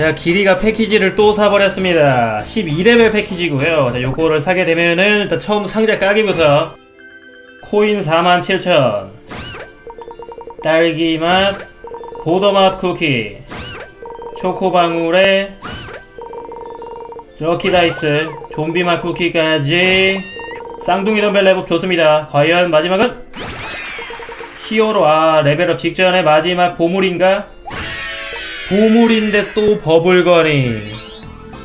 제가 길이가 패키지를 또 사버렸습니다. 12레벨 패키지고요. 자, 요거를 사게 되면은 일단 처음 상자 까기부터 코인 47,000 딸기 맛 보더맛 쿠키 초코방울에 럭키 다이스 좀비 맛 쿠키까지 쌍둥이 덤벨 레벨 좋습니다. 과연 마지막은 히어로 아 레벨업 직전에 마지막 보물인가? 보물인데 또 버블거니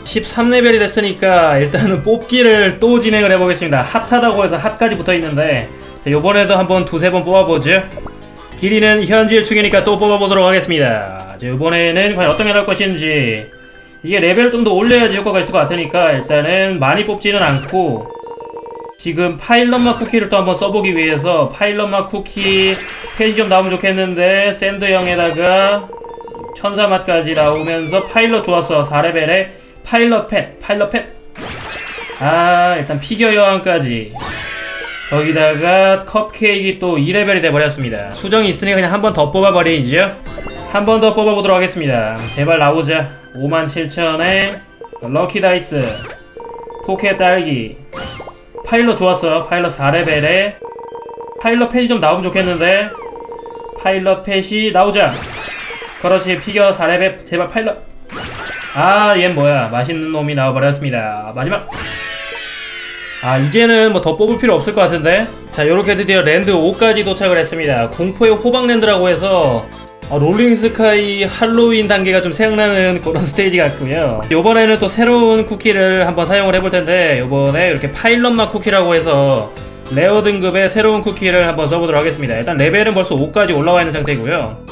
13레벨이 됐으니까 일단은 뽑기를 또 진행을 해보겠습니다. 핫하다고 해서 핫까지 붙어있는데 자, 요번에도 한번 두세 번 뽑아보죠. 길이는 현질 중이니까 또 뽑아보도록 하겠습니다. 자, 요번에는 과연 어떤 게 나올 것인지. 이게 레벨을 좀 더 올려야지 효과가 있을 것 같으니까 일단은 많이 뽑지는 않고 지금 파일럿마 쿠키를 또 한번 써보기 위해서 파일럿마 쿠키 페이지 좀 나오면 좋겠는데 샌드형에다가 천사 맛까지 나오면서 파일럿 좋았어. 4레벨에 파일럿 펫 파일럿 펫아 일단 피겨 여왕까지. 거기다가 컵케이크 또 2레벨이 돼버렸습니다. 수정이 있으니 그냥 한 번 더 뽑아버리죠 한 번 더 뽑아보도록 하겠습니다. 제발 나오자. 57,000에 럭키 다이스 포켓 딸기. 파일럿 좋았어. 파일럿 4레벨에 파일럿 펫이 좀 나오면 좋겠는데. 파일럿 펫이 나오자 그렇지 피겨 4레벨 제발 파일럿 아얜 뭐야. 맛있는 놈이 나와버렸습니다. 마지막. 아 이제는 뭐 더 뽑을 필요 없을 것 같은데? 자 요렇게 드디어 랜드 5까지 도착을 했습니다. 공포의 호박랜드라고 해서 어, 롤링스카이 할로윈 단계가 좀 생각나는 그런 스테이지 같고요. 요번에는 또 새로운 쿠키를 한번 사용을 해볼 텐데 요번에 이렇게 파일럿맛 쿠키라고 해서 레어 등급의 새로운 쿠키를 한번 써보도록 하겠습니다. 일단 레벨은 벌써 5까지 올라와 있는 상태고요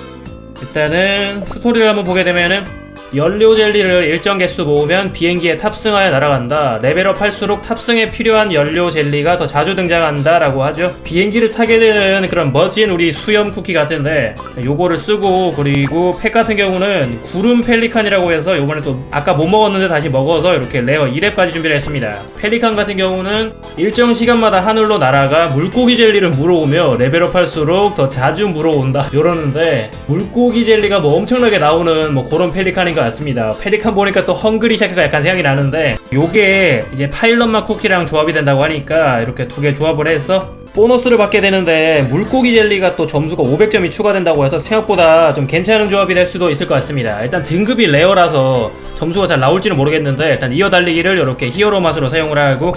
일단은 스토리를 한번 보게 되면은 연료 젤리를 일정 개수 모으면 비행기에 탑승하여 날아간다. 레벨업 할수록 탑승에 필요한 연료 젤리가 더 자주 등장한다 라고 하죠. 비행기를 타게 되는 그런 멋진 우리 수염 쿠키 같은데 요거를 쓰고 그리고 팩 같은 경우는 구름 펠리칸이라고 해서 요번에 또 아까 못 먹었는데 다시 먹어서 이렇게 레어 2렙까지 준비를 했습니다. 펠리칸 같은 경우는 일정 시간마다 하늘로 날아가 물고기 젤리를 물어오며 레벨업 할수록 더 자주 물어온다 요러는데 물고기 젤리가 뭐 엄청나게 나오는 뭐 그런 펠리칸인 것 같습니다. 펠리칸 보니까 또 헝그리 샤크가 약간 생각이 나는데 요게 이제 파일럿맛 쿠키랑 조합이 된다고 하니까 이렇게 두 개 조합을 해서 보너스를 받게 되는데 물고기 젤리가 또 점수가 500점이 추가된다고 해서 생각보다 좀 괜찮은 조합이 될 수도 있을 것 같습니다. 일단 등급이 레어라서 점수가 잘 나올지는 모르겠는데 일단 이어 달리기를 이렇게 히어로 맛으로 사용을 하고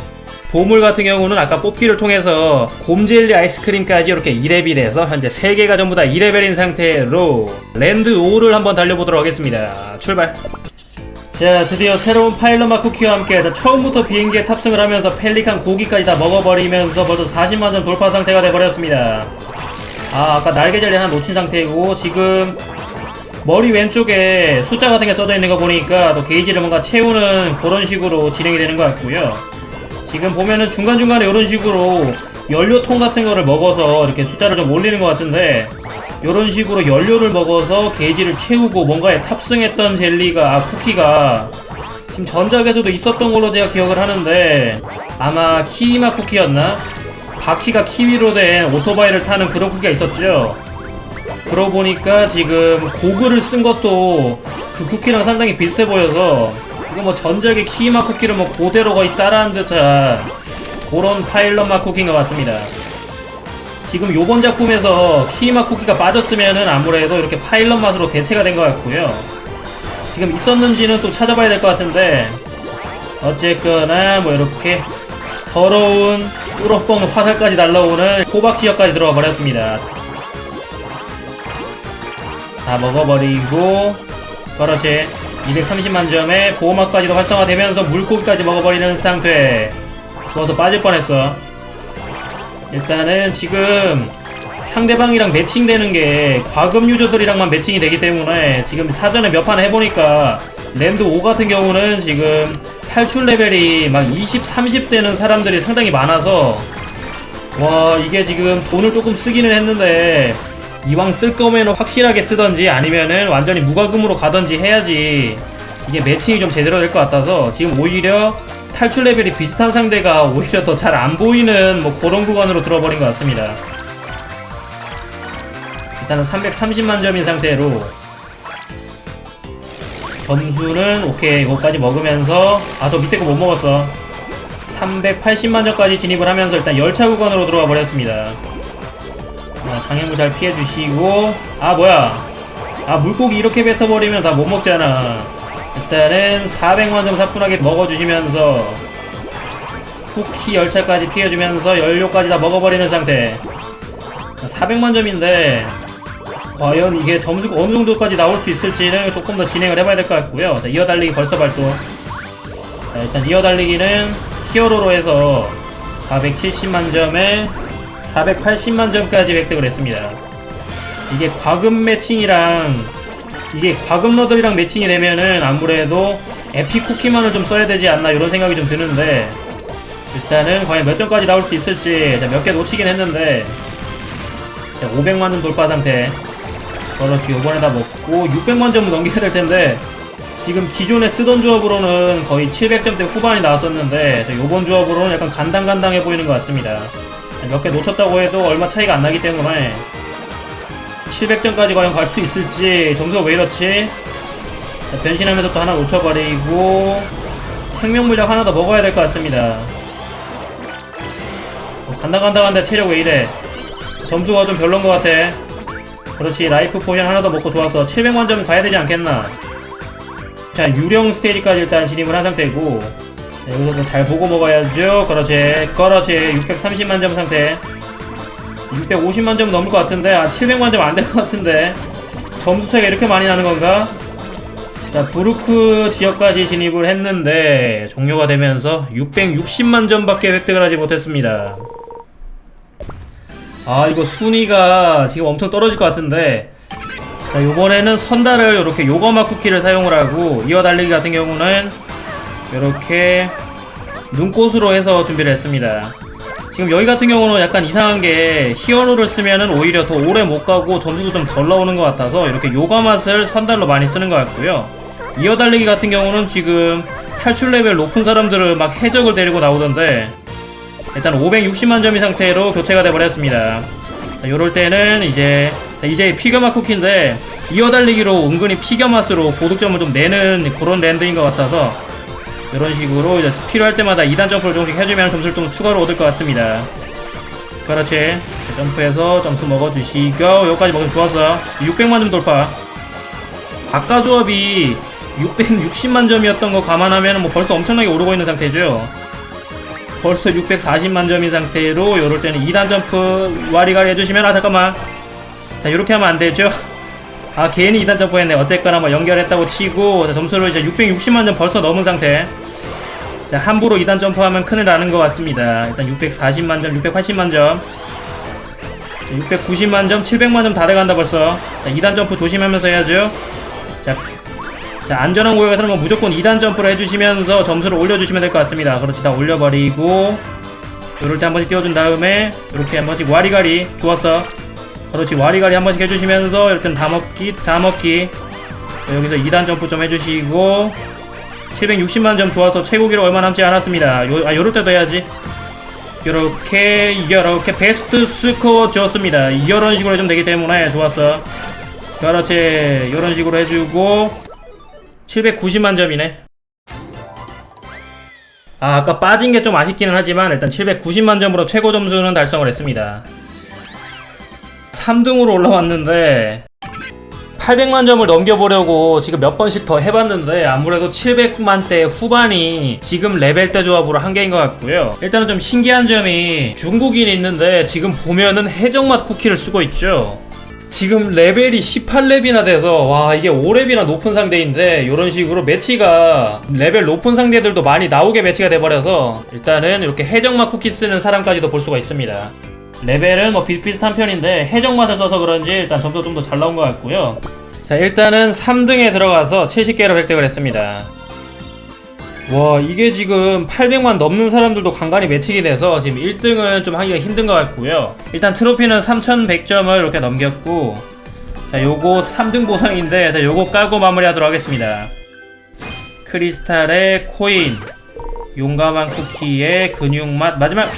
보물 같은 경우는 아까 뽑기를 통해서 곰젤리 아이스크림까지 이렇게 2레벨 해서 현재 3개가 전부 다 2레벨인 상태로 랜드 5를 한번 달려보도록 하겠습니다. 출발! 자 드디어 새로운 파일럿마 쿠키와 함께 자, 처음부터 비행기에 탑승을 하면서 펠리칸 고기까지 다 먹어버리면서 벌써 40만점 돌파 상태가 돼버렸습니다. 아 아까 날개젤리 하나 놓친 상태이고 지금 머리 왼쪽에 숫자 같은 게 써져 있는 거 보니까 또 게이지를 뭔가 채우는 그런 식으로 진행이 되는 것 같고요. 지금 보면은 중간중간에 이런 식으로 연료통 같은 거를 먹어서 이렇게 숫자를 좀 올리는 것 같은데 이런 식으로 연료를 먹어서 게이지를 채우고 뭔가에 탑승했던 젤리가 아 쿠키가 지금 전작에서도 있었던 걸로 제가 기억을 하는데 아마 키위마 쿠키였나? 바퀴가 키위로 된 오토바이를 타는 그런 쿠키가 있었죠 그러고 보니까 지금 고글을 쓴 것도 그 쿠키랑 상당히 비슷해 보여서 이거 뭐 전작의 키위마 쿠키를 뭐 그대로 거의 따라한 듯한 그런 파일럿마 쿠키인 것 같습니다. 지금 요번 작품에서 키위마 쿠키가 빠졌으면은 아무래도 이렇게 파일럿 맛으로 대체가 된 것 같고요. 지금 있었는지는 또 찾아봐야 될 것 같은데 어쨌거나 뭐 이렇게 더러운 뚫어뻥 화살까지 날라오는 호박 지역까지 들어가 버렸습니다. 다 먹어버리고 그렇지 230만 점에 보호막까지도 활성화되면서 물고기까지 먹어버리는 상태. 좋아서 빠질 뻔했어. 일단은 지금 상대방이랑 매칭되는 게 과금 유저들이랑만 매칭이 되기 때문에 지금 사전에 몇 판 해보니까 랜드 5 같은 경우는 지금 탈출 레벨이 막 20, 30 되는 사람들이 상당히 많아서 와 이게 지금 돈을 조금 쓰기는 했는데 이왕 쓸 거면 확실하게 쓰던지 아니면은 완전히 무과금으로 가던지 해야지. 이게 매칭이 좀 제대로 될 것 같아서 지금 오히려 탈출 레벨이 비슷한 상대가 오히려 더 잘 안 보이는 뭐 그런 구간으로 들어버린 것 같습니다. 일단은 330만 점인 상태로 점수는 오케이 이거까지 먹으면서. 아 저 밑에 거 못 먹었어. 380만 점까지 진입을 하면서 일단 열차 구간으로 들어가 버렸습니다 자, 장애물 잘 피해주시고. 아 뭐야. 아 물고기 이렇게 뱉어버리면 다 못 먹잖아. 일단은 400만 점 사뿐하게 먹어주시면서 쿠키 열차까지 피해주면서 연료까지 다 먹어버리는 상태. 400만 점인데 과연 이게 점수가 어느 정도까지 나올 수 있을지는 조금 더 진행을 해봐야 될 것 같고요. 자 이어달리기 벌써 발동. 자 일단 이어달리기는 히어로로 해서 470만 점에 480만 점까지 획득을 했습니다. 이게 과금 매칭이랑 이게 과금 러들이랑 매칭이 되면은 아무래도 에픽 쿠키만을 좀 써야 되지 않나 이런 생각이 좀 드는데 일단은 과연 몇 점까지 나올 수 있을지 몇 개 놓치긴 했는데 자, 500만 점 돌파 상태. 그렇지 요번에 다 먹고 600만 점을 넘겨야 될 텐데 지금 기존에 쓰던 조합으로는 거의 700점대 후반이 나왔었는데 자, 요번 조합으로는 약간 간당간당해 보이는 것 같습니다 몇 개 놓쳤다고 해도 얼마 차이가 안 나기 때문에 700점까지 과연 갈 수 있을지 점수가 왜 이렇지? 자, 변신하면서 또 하나 놓쳐버리고 생명 물약 하나 더 먹어야 될 것 같습니다. 어, 간당간당한데 체력 왜 이래? 점수가 좀 별론 것 같아. 그렇지 라이프 포션 하나 더 먹고 좋았어 700만 점 가야 되지 않겠나? 자 유령 스테이지까지 일단 진입을 한 상태고 자, 여기서 뭐잘 보고 먹어야죠. 그렇지 그렇지. 630만 점 상태. 650만 점 넘을 것 같은데 아 700만 점 안 될 것 같은데. 점수 차이가 이렇게 많이 나는 건가? 자 부르크 지역까지 진입을 했는데 종료가 되면서 660만 점밖에 획득을 하지 못했습니다. 아 이거 순위가 지금 엄청 떨어질 것 같은데. 자 요번에는 선달을 이렇게 요거마 쿠키를 사용을 하고 이어달리기 같은 경우는 이렇게 눈꽃으로 해서 준비를 했습니다 지금 여기 같은 경우는 약간 이상한 게 히어로를 쓰면은 오히려 더 오래 못 가고 점수도 좀 덜 나오는 것 같아서 이렇게 요가 맛을 선달로 많이 쓰는 것 같고요 이어달리기 같은 경우는 지금 탈출 레벨 높은 사람들을 막 해적을 데리고 나오던데 일단 560만 점이 상태로 교체가 돼버렸습니다. 자, 요럴 때는 이제 자, 이제 피겨맛 쿠키인데 이어달리기로 은근히 피겨맛으로 고득점을 좀 내는 그런 랜드인 것 같아서 이런 식으로 이제 필요할 때마다 2단 점프를 조금씩 해주면 점수를 좀 추가로 얻을 것 같습니다. 그렇지. 자, 점프해서 점수 먹어주시고 여기까지 먹으면 좋았어. 600만 점 돌파. 아까 조합이 660만 점이었던 거 감안하면 뭐 벌써 엄청나게 오르고 있는 상태죠. 벌써 640만 점인 상태로 요럴 때는 2단 점프 와리가리 해주시면 아 잠깐만 자 요렇게 하면 안 되죠 아 괜히 2단 점프 했네. 어쨌거나 뭐 연결했다고 치고 자, 점수를 이제 660만 점 벌써 넘은 상태. 자 함부로 2단 점프하면 큰일 나는 것 같습니다. 일단 640만 점 680만 점. 690만 점 700만 점 다 돼간다 벌써. 자 2단 점프 조심하면서 해야죠. 자 자 안전한 구역에서는 뭐 무조건 2단 점프를 해주시면서 점수를 올려주시면 될 것 같습니다. 그렇지 다 올려버리고 요럴 때 한 번씩 띄워준 다음에 이렇게 한 번씩 와리가리 좋았어 그렇지. 와리가리 한 번씩 해주시면서 일단 다 먹기 다 먹기. 자, 여기서 2단 점프 좀 해주시고 760만 점 좋아서 최고 기록 얼마 남지 않았습니다. 요, 아 요럴 때도 해야지. 요렇게 요렇게 베스트 스코어 주었습니다. 이런 식으로 해주면 되기 때문에 좋았어. 그렇지. 요런 식으로 해주고 790만 점이네. 아, 아까 빠진 게 좀 아쉽기는 하지만 일단 790만 점으로 최고 점수는 달성을 했습니다. 3등으로 올라왔는데 800만 점을 넘겨보려고 지금 몇 번씩 더 해봤는데 아무래도 700만 대 후반이 지금 레벨대 조합으로 한계인 것 같고요. 일단은 좀 신기한 점이 중국인이 있는데 지금 보면은 해적맛 쿠키를 쓰고 있죠. 지금 레벨이 18렙이나 돼서 와 이게 5렙이나 높은 상대인데 이런 식으로 매치가 레벨 높은 상대들도 많이 나오게 매치가 돼버려서 일단은 이렇게 해적맛 쿠키 쓰는 사람까지도 볼 수가 있습니다 레벨은 뭐 비슷비슷한 편인데 해적맛을 써서 그런지 일단 점수 좀 더 잘 나온 것 같고요. 자 일단은 3등에 들어가서 70개를 획득을 했습니다. 와 이게 지금 800만 넘는 사람들도 간간히 매치게 돼서 지금 1등은 좀 하기가 힘든 것 같고요. 일단 트로피는 3100점을 이렇게 넘겼고 자 요거 3등 보상인데 자 요거 깔고 마무리하도록 하겠습니다. 크리스탈의 코인 용감한 쿠키의 근육맛 마지막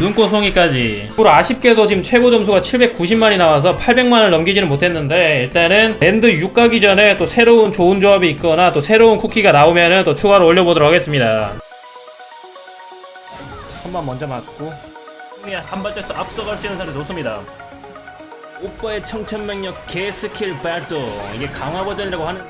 눈꽃송이까지. 그리고 아쉽게도 지금 최고 점수가 790만이 나와서 800만을 넘기지는 못했는데 일단은 랜드 6 가기 전에 또 새로운 좋은 조합이 있거나 또 새로운 쿠키가 나오면은 또 추가로 올려보도록 하겠습니다. 한 번 먼저 맞고. 그냥 한 발짝 더 앞서갈 수 있는 사람이 좋습니다. 오빠의 청천명력 개스킬 발동. 이게 강화 버전이라고 하는